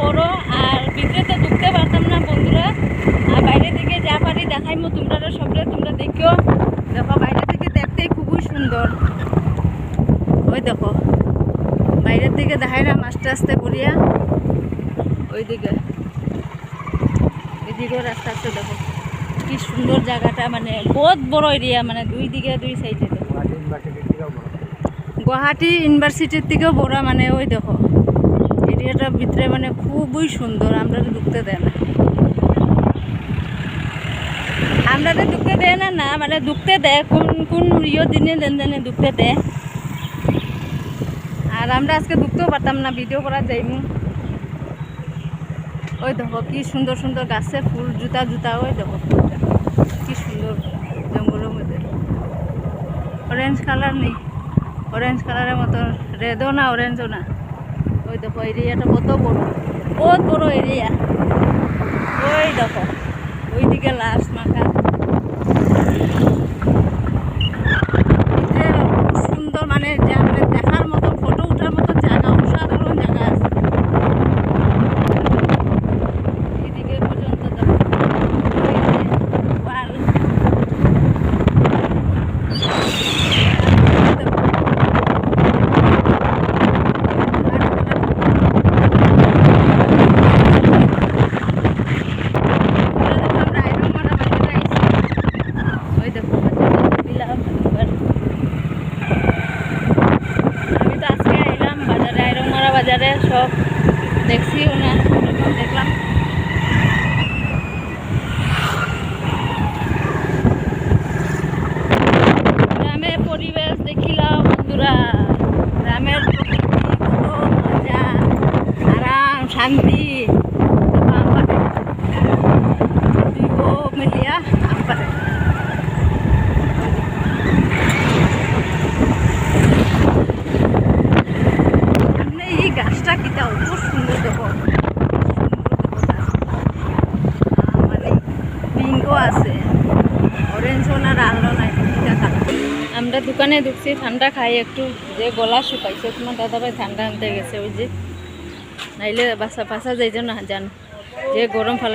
বড় আর ভিতরে তো ঢুকতে পারতাম না বন্ধুরা। আর বাইরে থেকে যা পারি দেখাইমো তোমরা সবরে তোমরা দেখো দেখো বাইরে থেকে দেখতে খুবই সুন্দর। ওই দেখো বাইরের দিকে দেখাইলাম আস্তে আস্তে করিয়া ওইদিকে। এদিকেও রাস্তা আস্তে দেখো। কি সুন্দর জায়গাটা মানে বহুত বড় এরিয়া মানে দুই দিকে দুই সাইডে দেখো। গুয়াহাটি ইউনিভার্সিটির থেকেও বড় মানে ওই দেখো। এরিয়াটার ভিতরে মানে খুবই সুন্দর, আমরা ঢুকতে দেয় না। আমরা তো ঢুকতে দেয় না না মানে ঢুকতে দেয়, কোন কোন ইয়ে দিনে, দেন, দিনে ঢুকতে দেয়। আর আমরা আজকে ঢুকতেও পারতাম না ভিডিও করা যাইনি ওই দেখো কি সুন্দর সুন্দর গাছে ফুল, জুতা জুতা, ওই দেখো কি সুন্দর জঙ্গলের মধ্যে। অরেঞ্জ কালার নেই। অরেঞ্জ কালারের মতো রেডও না অরেঞ্জও না। ওই দেখো এরিয়াটা কত বড়। বহুত বড় এরিয়া। ওই দেখো ওইদিকে লাশ মাখা ভিতরে খুব সুন্দর মানে যা মানে দেখার মতো ফটো ওঠার মতো জায়গা অসাধারণ জায়গা আছে এদিকে পর্যন্ত দেখো ওই যে ওয়াল। দেখো। ওই দেখো বাজারে দিলাম এবার। আমি তো আজকে আইলাম বাজারে আইরংমারা বাজারে সব দেখছিও না দেখলাম। গ্রামের পরিবেশ দেখিলাম বন্ধুরা। গ্রামের মজা আরাম শান্তি। গাছটা কিটা অত সুন্দর দেখো। মানে পিঙ্কও আছে। অরেঞ্জও না লালও নাই আমরা দোকানে ঢুকছি, ঠান্ডা খাই একটু। যে গলা শুকাইছে, তোমার দাদা ভাই ঠান্ডা আনতে গেছে, ওই যে। নাইলে বাসা বাসা যাই না জান যে গরম ফালা